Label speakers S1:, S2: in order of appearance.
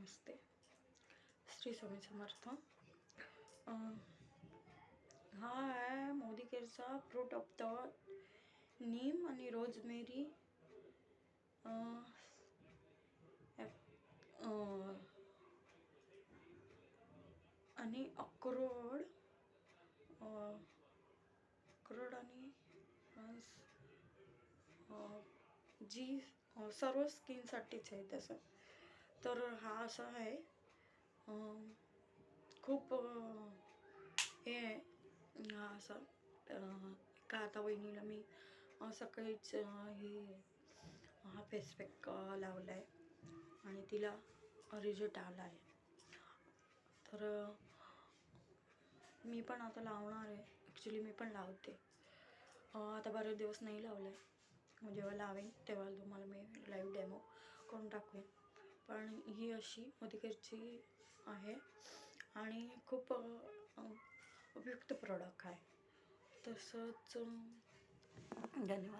S1: नमस्ते. श्री स्वामी समर्थ. हा आहे मोदी केअरचा फ्रूट ऑफ द नीम आणि रोजमेरी आणि अक्रोड अक्रोड आणि जी सर्व स्किनसाठीच आहे तसं. तर हा असा आहे. खूप हे आहे. हा असा. का आता वहिनीला मी सकाळीच हे हा फेसपॅक लावला आहे आणि तिला रिझल्ट आला आहे तर मी पण आता लावणार आहे. ॲक्च्युली मी पण लावते. आता बरेच दिवस नाही लावला आहे जेव्हा लावेन तेव्हा तुम्हाला मी लाईव्ह डेमो करून टाकवेन. पण ही अशी मोदीकेरची आहे. आणि खूप उपयुक्त प्रोडक्ट आहे. तसंच धन्यवाद.